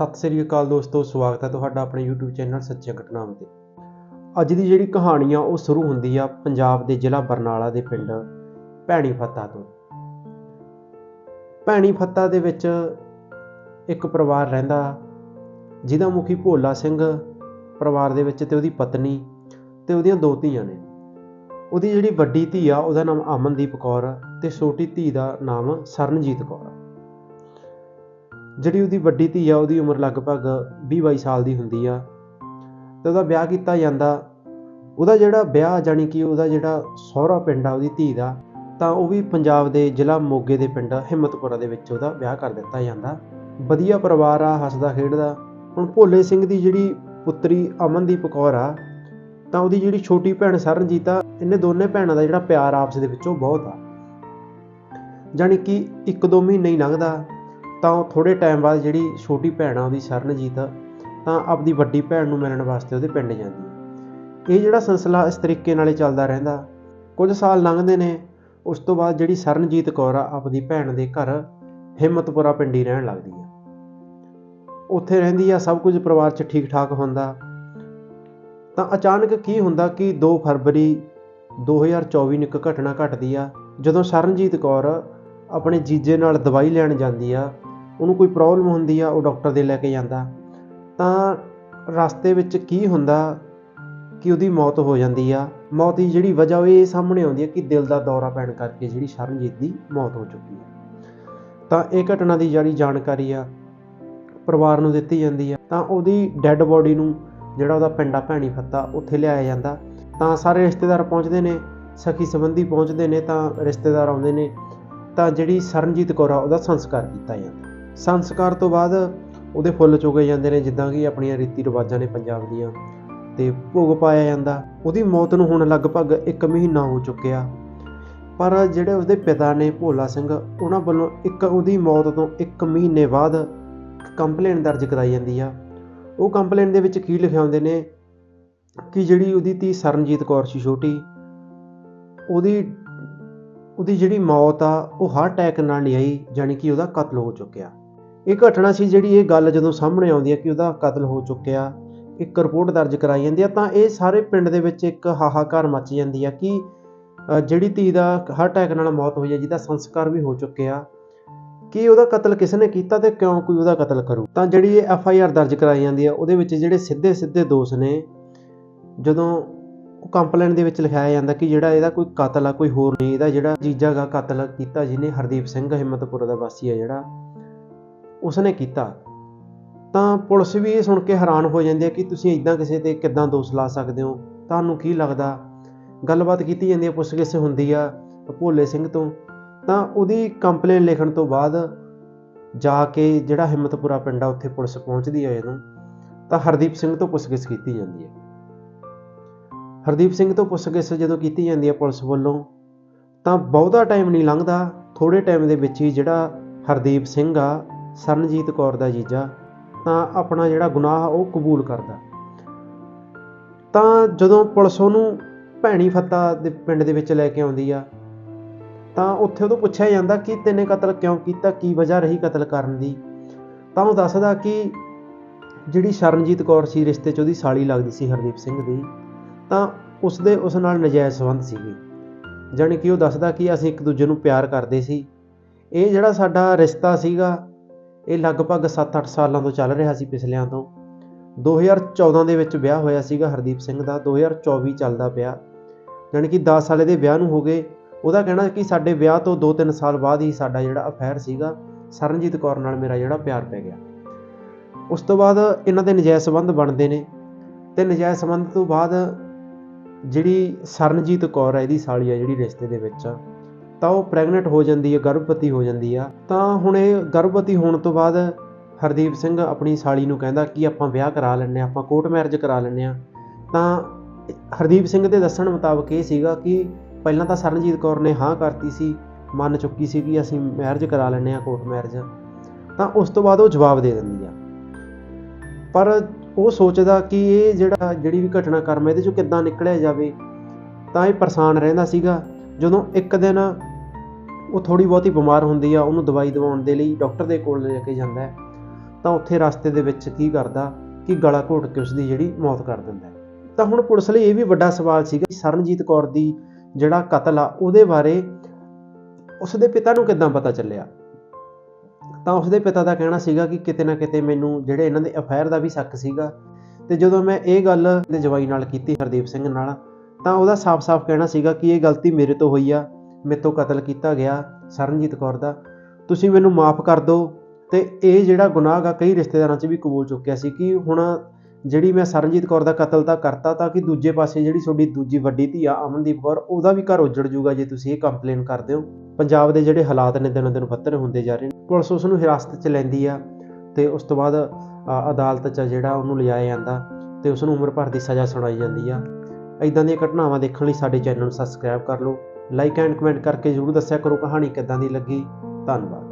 ਸਤਿ ਸ੍ਰੀ ਅਕਾਲ ਦੋਸਤੋ, ਸਵਾਗਤ ਹੈ ਤੁਹਾਡਾ ਆਪਣੇ YouTube ਚੈਨਲ ਸੱਚੀਆਂ ਘਟਨਾਵਾਂ ਤੇ। ਅੱਜ ਦੀ ਜਿਹੜੀ ਕਹਾਣੀ ਆ, ਉਹ ਸ਼ੁਰੂ ਹੁੰਦੀ ਆ ਪੰਜਾਬ ਦੇ ਜ਼ਿਲ੍ਹਾ ਬਰਨਾਲਾ ਦੇ ਪਿੰਡ ਭੈਣੀ ਫੱਤਾ ਤੋਂ। ਭੈਣੀ ਫੱਤਾ ਦੇ ਵਿੱਚ ਇੱਕ ਪਰਿਵਾਰ ਰਹਿੰਦਾ, ਜਿਹਦਾ ਮੁਖੀ ਭੋਲਾ ਸਿੰਘ ਪਰਿਵਾਰ ਦੇ ਵਿੱਚ ਤੇ ਉਹਦੀ ਪਤਨੀ ਤੇ ਉਹਦੀਆਂ ਦੋ ਧੀਆਂ ਨੇ। ਉਹਦੀ ਜਿਹੜੀ ਵੱਡੀ ਧੀ ਆ, ਉਹਦਾ ਨਾਮ ਅਮਨਦੀਪ ਕੌਰ ਆ ਤੇ ਛੋਟੀ ਧੀ ਦਾ ਨਾਮ ਸਰਨਜੀਤ ਕੌਰ ਆ। ਜਿਹੜੀ ਉਹਦੀ ਵੱਡੀ ਧੀ ਆ, ਉਹਦੀ ਉਮਰ ਲਗਭਗ 20-22 ਸਾਲ ਦੀ ਹੁੰਦੀ ਆ। ਤੇ ਉਹਦਾ ਵਿਆਹ ਕੀਤਾ ਜਾਂਦਾ। ਉਹਦਾ ਜਿਹੜਾ ਵਿਆਹ ਜਾਨੀ ਕਿ ਉਹਦਾ ਜਿਹੜਾ ਸਹੁਰਾ ਪਿੰਡ ਆ, ਉਹਦੀ ਧੀ ਦਾ, ਤਾਂ ਉਹ ਵੀ ਪੰਜਾਬ ਦੇ ਜ਼ਿਲ੍ਹਾ ਮੋਗੇ ਦੇ ਪਿੰਡ, ਹਿੰਮਤਪੁਰਾ ਦੇ ਵਿੱਚ ਉਹਦਾ ਵਿਆਹ ਕਰ ਦਿੱਤਾ ਜਾਂਦਾ। ਵਧੀਆ ਪਰਿਵਾਰ ਆ, ਹੱਸਦਾ, ਖੇਡਦਾ। ਹੁਣ ਭੋਲੇ ਸਿੰਘ ਦੀ ਜਿਹੜੀ ਪੁੱਤਰੀ ਅਮਨਦੀਪ ਕੌਰ ਆ, ਤਾਂ ਉਹਦੀ ਜਿਹੜੀ ਛੋਟੀ ਭੈਣ ਸਰਨਜੀਤ ਆ, ਇਹਨੇ ਦੋਨੇ ਭੈਣਾਂ ਦਾ ਜਿਹੜਾ ਪਿਆਰ ਆਪਸ ਦੇ ਵਿੱਚੋਂ ਬਹੁਤ ਆ। ਜਾਨੀ ਕਿ ਇੱਕ ਦੋ ਮਹੀਨੇ ਹੀ ਲੰਘਦਾ। ਤਾਂ ਉਹ ਥੋੜੇ ਟਾਈਮ ਬਾਅਦ ਜਿਹੜੀ ਛੋਟੀ ਭੈਣ ਆ ਉਹਦੀ ਸਰਨਜੀਤ, ਤਾਂ ਆਪਦੀ ਵੱਡੀ ਭੈਣ ਨੂੰ ਮਿਲਣ ਵਾਸਤੇ ਉਹਦੇ ਪਿੰਡ ਜਾਂਦੀ ਹੈ। ਇਹ ਜਿਹੜਾ ਸਿਲਸਿਲਾ ਇਸ ਤਰੀਕੇ ਨਾਲ ਚੱਲਦਾ ਰਹਿੰਦਾ, ਕੁਝ ਸਾਲ ਲੰਘਦੇ ਨੇ, ਉਸ ਤੋਂ ਬਾਅਦ ਜਿਹੜੀ ਸਰਨਜੀਤ ਕੌਰ ਆ, ਆਪਦੀ ਭੈਣ ਦੇ ਘਰ ਹਿੰਮਤਪੁਰਾ ਪਿੰਡੀ ਰਹਿਣ ਲੱਗਦੀ ਆ ਉੱਥੇ ਰਹਿੰਦੀ ਆ, ਸਭ ਕੁਝ ਪਰਿਵਾਰ 'ਚ ਠੀਕ ਠਾਕ ਹੁੰਦਾ। ਤਾਂ ਅਚਾਨਕ ਕੀ ਹੁੰਦਾ ਕਿ 2 ਫਰਵਰੀ 2024 ਨੂੰ ਇੱਕ ਘਟਨਾ ਘਟਦੀ ਆ, ਜਦੋਂ ਸਰਨਜੀਤ ਕੌਰ ਆਪਣੇ ਜੀਜੇ ਨਾਲ ਦਵਾਈ ਲੈਣ ਜਾਂਦੀ ਆ ਉਹਨੂੰ ਕੋਈ ਪ੍ਰੋਬਲਮ ਹੁੰਦੀ ਆ, ਉਹ ਡਾਕਟਰ ਦੇ ਲੈ ਕੇ ਜਾਂਦਾ। ਤਾਂ ਰਸਤੇ ਵਿੱਚ ਕੀ ਹੁੰਦਾ ਕਿ ਉਹਦੀ ਮੌਤ ਹੋ ਜਾਂਦੀ ਆ। ਮੌਤ ਦੀ ਜਿਹੜੀ ਵਜ੍ਹਾ ਉਹ ਇਹ ਸਾਹਮਣੇ ਆਉਂਦੀ ਹੈ ਕਿ ਦਿਲ ਦਾ ਦੌਰਾ ਪੈਣ ਕਰਕੇ ਜਿਹੜੀ ਸਰਨਜੀਤ ਦੀ ਮੌਤ ਹੋ ਚੁੱਕੀ ਹੈ ਤਾਂ ਇਹ ਘਟਨਾ ਦੀ ਜਿਹੜੀ ਜਾਣਕਾਰੀ ਆ, ਪਰਿਵਾਰ ਨੂੰ ਦਿੱਤੀ ਜਾਂਦੀ ਆ। ਤਾਂ ਉਹਦੀ ਡੈੱਡ ਬੋਡੀ ਨੂੰ ਜਿਹੜਾ ਉਹਦਾ ਪਿੰਡਾ ਭੈਣੀ ਫੱਤਾ, ਉੱਥੇ ਲਿਆਇਆ ਜਾਂਦਾ। ਤਾਂ ਸਾਰੇ ਰਿਸ਼ਤੇਦਾਰ ਪਹੁੰਚਦੇ ਨੇ, ਸਖੀ ਸੰਬੰਧੀ ਪਹੁੰਚਦੇ ਨੇ, ਤਾਂ ਰਿਸ਼ਤੇਦਾਰ ਆਉਂਦੇ ਨੇ। ਤਾਂ ਜਿਹੜੀ ਸਰਨਜੀਤ ਕੌਰ ਆ, ਉਹਦਾ ਸੰਸਕਾਰ ਕੀਤਾ ਜਾਂਦਾ। ਸੰਸਕਾਰ ਤੋਂ ਬਾਅਦ ਉਹਦੇ ਫੁੱਲ ਚੁਗੇ ਜਾਂਦੇ ਨੇ, ਜਿੱਦਾਂ ਕਿ ਆਪਣੀਆਂ ਰੀਤੀ ਰਿਵਾਜਾਂ ਨੇ ਪੰਜਾਬ ਦੀਆਂ। ਤੇ ਭੋਗ ਪਾਇਆ ਜਾਂਦਾ। ਉਹਦੀ ਮੌਤ ਨੂੰ ਹੁਣ ਲਗਭਗ 1 ਮਹੀਨਾ ਹੋ ਚੁੱਕਿਆ। ਪਰ ਜਿਹੜੇ ਉਸਦੇ ਪਿਤਾ ਨੇ ਭੋਲਾ ਸਿੰਘ, ਉਹਨਾਂ ਵੱਲੋਂ ਇੱਕ ਉਹਦੀ ਮੌਤ ਤੋਂ 1 ਮਹੀਨੇ ਬਾਅਦ ਕੰਪਲੇਂਟ ਦਰਜ ਕਰਾਈ ਜਾਂਦੀ ਆ। ਉਹ ਕੰਪਲੇਂਟ ਦੇ ਵਿੱਚ ਕੀ ਲਿਖਿਆ ਨੇ ਕਿ ਜਿਹੜੀ ਉਹਦੀ ਧੀ ਸਰਨਜੀਤ ਕੌਰ ਸੀ ਛੋਟੀ, ਉਹਦੀ ਉਹਦੀ ਜਿਹੜੀ ਮੌਤ ਆ, ਉਹ ਹਾਰਟ ਅਟੈਕ ਨਾਲ ਨਹੀਂ ਆਈ ਜਾਨੀ ਕਿ ਉਹਦਾ ਕਤਲ ਹੋ ਚੁੱਕਿਆ। ਇਹ ਘਟਨਾ ਸੀ ਜਿਹੜੀ ਇਹ ਗੱਲ ਜਦੋਂ ਸਾਹਮਣੇ ਆਉਂਦੀ ਹੈ ਕਿ ਉਹਦਾ ਕਤਲ ਹੋ ਚੁੱਕਿਆ, ਇੱਕ ਰਿਪੋਰਟ ਦਰਜ ਕਰਾਈ ਜਾਂਦੀ ਆ ਤਾਂ ਇਹ ਸਾਰੇ ਪਿੰਡ ਦੇ ਵਿੱਚ ਇੱਕ ਹਾਹਾਕਾਰ ਮਚ ਜਾਂਦੀ ਹੈ ਕਿ ਜਿਹੜੀ ਧੀ ਦਾ ਹਾਰਟ ਅਟੈਕ ਨਾਲ ਮੌਤ ਹੋਈ ਹੈ, ਜਿਹਦਾ ਸੰਸਕਾਰ ਵੀ ਹੋ ਚੁੱਕਿਆ, ਕਿ ਉਹਦਾ ਕਤਲ ਕਿਸ ਨੇ ਕੀਤਾ ਤੇ ਕਿਉਂ ਕੋਈ ਉਹਦਾ ਕਤਲ ਕਰੂ? ਤਾਂ ਜਿਹੜੀ ਇਹ ਐਫ ਆਈ ਆਰ ਦਰਜ ਕਰਾਈ ਜਾਂਦੀ ਹੈ, ਉਹਦੇ ਵਿੱਚ ਜਿਹੜੇ ਸਿੱਧੇ ਸਿੱਧੇ ਦੋਸ਼ ਨੇ, ਜਦੋਂ ਉਹ ਕੰਪਲੇਂਟ ਦੇ ਵਿੱਚ ਲਿਖਾਇਆ ਜਾਂਦਾ ਕਿ ਜਿਹੜਾ ਇਹਦਾ ਕੋਈ ਕਤਲ ਆ, ਕੋਈ ਹੋਰ ਨਹੀਂ, ਇਹਦਾ ਜਿਹੜਾ ਜੀਜਾ ਗਾ ਕਤਲ ਕੀਤਾ ਜਿਹਨੇ ਹਰਦੀਪ ਸਿੰਘ ਹਿੰਮਤਪੁਰ ਦਾ ਵਾਸੀ ਆ ਜਿਹੜਾ ਉਸਨੇ ਕੀਤਾ। ਤਾਂ ਪੁਲਿਸ ਵੀ ਇਹ ਸੁਣ ਕੇ ਹੈਰਾਨ ਹੋ ਜਾਂਦੀ ਹੈ ਕਿ ਤੁਸੀਂ ਇਦਾਂ ਕਿਸੇ ਤੇ ਕਿੱਦਾਂ ਦੋਸ਼ ਲਾ ਸਕਦੇ ਹੋ? ਤੁਹਾਨੂੰ ਕੀ ਲੱਗਦਾ? ਗੱਲਬਾਤ ਕੀਤੀ ਜਾਂਦੀ ਹੈ, ਪੁੱਛਗਿੱਛ ਹੁੰਦੀ ਆ ਭੋਲੇ ਸਿੰਘ ਤੋਂ। ਤਾਂ ਉਹਦੀ ਕੰਪਲੇਨ ਲਿਖਣ ਤੋਂ ਬਾਅਦ ਜਾ ਕੇ ਜਿਹੜਾ ਹਿੰਮਤਪੁਰਾ ਪਿੰਡ ਆ, ਉੱਥੇ ਪੁਲਿਸ ਪਹੁੰਚਦੀ ਹੈ ਜਦੋਂ ਤਾਂ ਹਰਦੀਪ ਸਿੰਘ ਤੋਂ ਪੁੱਛਗਿੱਛ ਕੀਤੀ ਜਾਂਦੀ ਹੈ। ਹਰਦੀਪ ਸਿੰਘ ਤੋਂ ਪੁੱਛਗਿੱਛ ਜਦੋਂ ਕੀਤੀ ਜਾਂਦੀ ਹੈ ਪੁਲਿਸ ਵੱਲੋਂ, ਤਾਂ ਬਹੁਤਾ ਟਾਈਮ ਨਹੀਂ ਲੰਘਦਾ। ਥੋੜੇ ਟਾਈਮ ਦੇ ਵਿੱਚ ਹੀ ਜਿਹੜਾ ਹਰਦੀਪ ਸਿੰਘ ਆ ਸਰਨਜੀਤ ਕੌਰ ਦਾ ਜੀਜਾ, ਤਾਂ ਆਪਣਾ ਜਿਹੜਾ ਗੁਨਾਹ ਉਹ ਕਬੂਲ ਕਰਦਾ। ਤਾਂ ਜਦੋਂ ਪੁਲਿਸ ਉਹਨੂੰ ਭੈਣੀ ਫੱਤਾ ਦੇ ਪਿੰਡ ਦੇ ਵਿੱਚ ਲੈ ਕੇ ਆਉਂਦੀ ਆ, ਤਾਂ ਉੱਥੇ ਉਹਨੂੰ ਪੁੱਛਿਆ ਜਾਂਦਾ ਕਿ ਤੈਨੇ ਕਤਲ ਕਿਉਂ ਕੀਤਾ, ਕੀ ਵਜ੍ਹਾ ਰਹੀ ਕਤਲ ਕਰਨ ਦੀ? ਤਾਂ ਉਹ ਦੱਸਦਾ ਕਿ ਜਿਹੜੀ ਸ਼ਰਨਜੀਤ ਕੌਰ ਸੀ, ਰਿਸ਼ਤੇ 'ਚ ਉਹਦੀ ਸਾਲੀ ਲੱਗਦੀ ਸੀ ਹਰਦੀਪ ਸਿੰਘ ਦੀ, ਤਾਂ ਉਸ ਦੇ ਉਸ ਨਾਲ ਨਜਾਇਜ਼ ਸੰਬੰਧ ਸੀਗੇ। ਜਾਣੀ ਕਿ ਉਹ ਦੱਸਦਾ ਕਿ ਅਸੀਂ ਇੱਕ ਦੂਜੇ ਨੂੰ ਪਿਆਰ ਕਰਦੇ ਸੀ। ਇਹ ਜਿਹੜਾ ਸਾਡਾ ਰਿਸ਼ਤਾ ਸੀਗਾ ਇਹ ਲਗਭਗ 7-8 ਸਾਲਾਂ ਤੋਂ ਚੱਲ ਰਿਹਾ ਸੀ ਪਿਛਲਿਆਂ ਤੋਂ। 2014 ਦੇ ਵਿੱਚ ਵਿਆਹ ਹੋਇਆ ਸੀਗਾ ਹਰਦੀਪ ਸਿੰਘ ਦਾ 2024 ਚੱਲਦਾ ਪਿਆ। ਜਾਣੀ ਕਿ 10 ਸਾਲੇ ਦੇ ਵਿਆਹ ਨੂੰ ਹੋ ਗਏ। ਉਹਦਾ ਕਹਿਣਾ ਕਿ ਸਾਡੇ ਵਿਆਹ ਤੋਂ 2-3 ਸਾਲ ਬਾਅਦ ਹੀ ਸਾਡਾ ਜਿਹੜਾ ਅਫੇਅਰ ਸੀਗਾ, ਸਰਨਜੀਤ ਕੌਰ ਨਾਲ ਮੇਰਾ ਜਿਹੜਾ ਪਿਆਰ ਪੈ ਗਿਆ। ਉਸ ਤੋਂ ਬਾਅਦ ਇਹਨਾਂ ਦੇ ਨਜਾਇਜ਼ ਸੰਬੰਧ ਬਣਦੇ ਨੇ ਤੇ ਨਜਾਇਜ਼ ਸੰਬੰਧ ਤੋਂ ਬਾਅਦ ਜਿਹੜੀ ਸਰਨਜੀਤ ਕੌਰ ਹੈ ਇਹਦੀ ਸਾਲੀ ਆ, ਜਿਹੜੀ ਰਿਸ਼ਤੇ ਦੇ ਵਿੱਚ ਆ ਤਾਂ ਉਹ ਪ੍ਰੈਗਨੈਂਟ ਹੋ ਜਾਂਦੀ ਹੈ, ਗਰਭਵਤੀ ਹੋ ਜਾਂਦੀ ਆ। ਤਾਂ ਹੁਣ ਇਹ ਗਰਭਵਤੀ ਹੋਣ ਤੋਂ ਬਾਅਦ ਹਰਦੀਪ ਸਿੰਘ ਆਪਣੀ ਸਾਲੀ ਨੂੰ ਕਹਿੰਦਾ ਕਿ ਆਪਾਂ ਵਿਆਹ ਕਰਾ ਲੈਂਦੇ ਹਾਂ, ਆਪਾਂ ਕੋਰਟ ਮੈਰਿਜ ਕਰਾ ਲੈਂਦੇ ਹਾਂ। ਤਾਂ ਹਰਦੀਪ ਸਿੰਘ ਦੇ ਦੱਸਣ ਮੁਤਾਬਕ ਇਹ ਸੀਗਾ ਕਿ ਪਹਿਲਾਂ ਤਾਂ ਸਰਨਜੀਤ ਕੌਰ ਨੇ ਹਾਂ ਕਰਤੀ ਸੀ, ਮੰਨ ਚੁੱਕੀ ਸੀ ਕਿ ਅਸੀਂ ਮੈਰਿਜ ਕਰਾ ਲੈਂਦੇ ਹਾਂ ਕੋਰਟ ਮੈਰਿਜ ਤਾਂ ਉਸ ਤੋਂ ਬਾਅਦ ਉਹ ਜਵਾਬ ਦੇ ਦਿੰਦੀ ਆ। ਪਰ ਉਹ ਸੋਚਦਾ ਕਿ ਇਹ ਜਿਹੜਾ, ਜਿਹੜੀ ਵੀ ਘਟਨਾ ਕਰਮ ਇਹਦੇ ਚੋਂ ਕਿੱਦਾਂ ਨਿਕਲਿਆ ਜਾਵੇ। ਤਾਂ ਇਹ ਪਰੇਸ਼ਾਨ ਰਹਿੰਦਾ ਸੀਗਾ। ਜਦੋਂ ਇੱਕ ਦਿਨ ਉਹ ਥੋੜੀ ਬਹੁਤੀ ਬਿਮਾਰ ਹੁੰਦੀ ਆ, ਉਹਨੂੰ ਦਵਾਈ ਦਵਾਉਣ ਦੇ ਲਈ ਡਾਕਟਰ ਦੇ ਕੋਲ ਲੈ ਕੇ ਜਾਂਦਾ ਹੈ। ਤਾਂ ਉੱਥੇ ਰਸਤੇ ਦੇ ਵਿੱਚ ਕੀ ਕਰਦਾ ਕਿ ਗਲਾ ਘੋਟ ਕੇ ਉਸ ਦੀ ਜਿਹੜੀ ਮੌਤ ਕਰ ਦਿੰਦਾ ਤਾਂ ਹੁਣ ਪੁਲਿਸ ਲਈ ਇਹ ਵੀ ਵੱਡਾ ਸਵਾਲ ਸੀਗਾ ਸਰਨਜੀਤ ਕੌਰ ਦੀ ਜਿਹੜਾ ਕਤਲ ਆ, ਉਹਦੇ ਬਾਰੇ ਉਸ ਦੇ ਪਿਤਾ ਨੂੰ ਕਿੱਦਾਂ ਪਤਾ ਚੱਲਿਆ? ਤਾਂ ਉਸ ਦੇ ਪਿਤਾ ਦਾ ਕਹਿਣਾ ਸੀਗਾ ਕਿ ਕਿਤੇ ਨਾ ਕਿਤੇ ਮੈਨੂੰ ਜਿਹੜੇ ਇਹਨਾਂ ਦੇ ਅਫੇਅਰ ਦਾ ਵੀ ਸ਼ੱਕ ਸੀਗਾ ਤੇ ਜਦੋਂ ਮੈਂ ਇਹ ਗੱਲ ਦੇ ਜਵਾਈ ਨਾਲ ਕੀਤੀ ਹਰਦੀਪ ਸਿੰਘ ਨਾਲ, ਤਾਂ ਉਹਦਾ ਸਾਫ਼-ਸਾਫ਼ ਕਹਿਣਾ ਸੀਗਾ ਕਿ ਇਹ ਗਲਤੀ ਮੇਰੇ ਤੋਂ ਹੋਈ ਆ ਮੇਰੇ ਤੋਂ ਕਤਲ ਕੀਤਾ ਗਿਆ ਸਰਨਜੀਤ ਕੌਰ ਦਾ। ਤੁਸੀਂ ਮੈਨੂੰ ਮਾਫ ਕਰ ਦਿਓ ਤੇ ਇਹ ਜਿਹੜਾ ਗੁਨਾਹ ਆ ਕਈ ਰਿਸ਼ਤੇਦਾਰਾਂ 'ਚ ਵੀ ਕਬੂਲ ਚੁੱਕਿਆ ਸੀ ਕਿ ਹੁਣ ਜਿਹੜੀ ਮੈਂ ਸਰਨਜੀਤ ਕੌਰ ਦਾ ਕਤਲ ਤਾਂ ਕਰਤਾ ਤਾਂ ਕਿ ਦੂਜੇ ਪਾਸੇ ਜਿਹੜੀ ਤੁਹਾਡੀ ਦੂਜੀ ਵੱਡੀ ਧੀ ਆ ਅਮਨਦੀਪ ਕੌਰ, ਉਹਦਾ ਵੀ ਘਰ ਉੱਜੜ ਜੂਗਾ ਜੇ ਤੁਸੀਂ ਇਹ ਕੰਪਲੇਨ ਕਰਦੇ ਹੋ ਪੰਜਾਬ ਦੇ ਜਿਹੜੇ ਹਾਲਾਤ ਨੇ ਦਿਨੋਂ ਦਿਨ ਬੱਤਰ ਹੁੰਦੇ ਜਾ ਰਹੇ ਨੇ। ਪੁਲਿਸ ਉਸ ਨੂੰ ਹਿਰਾਸਤ 'ਚ ਲੈਂਦੀ ਆ ਤੇ ਉਸ ਤੋਂ ਬਾਅਦ ਅਦਾਲਤ 'ਚ ਜਿਹੜਾ ਉਹਨੂੰ ਲਿਜਾਇਆ ਜਾਂਦਾ ਤੇ ਉਸ ਨੂੰ ਉਮਰ ਭਰ ਦੀ ਸਜ਼ਾ ਸੁਣਾਈ ਜਾਂਦੀ ਆ। ਇਦਾਂ ਦੀਆਂ ਘਟਨਾਵਾਂ ਦੇਖਣ ਲਈ ਸਾਡੇ ਚੈਨਲ ਨੂੰ ਸਬਸਕ੍ਰਾਈਬ ਕਰ ਲਓ। ਲਾਈਕ ਐਂਡ ਕਮੈਂਟ ਕਰਕੇ ਜ਼ਰੂਰ ਦੱਸਿਆ ਕਰੋ ਕਹਾਣੀ ਕਿੱਦਾਂ ਦੀ ਲੱਗੀ। ਧੰਨਵਾਦ।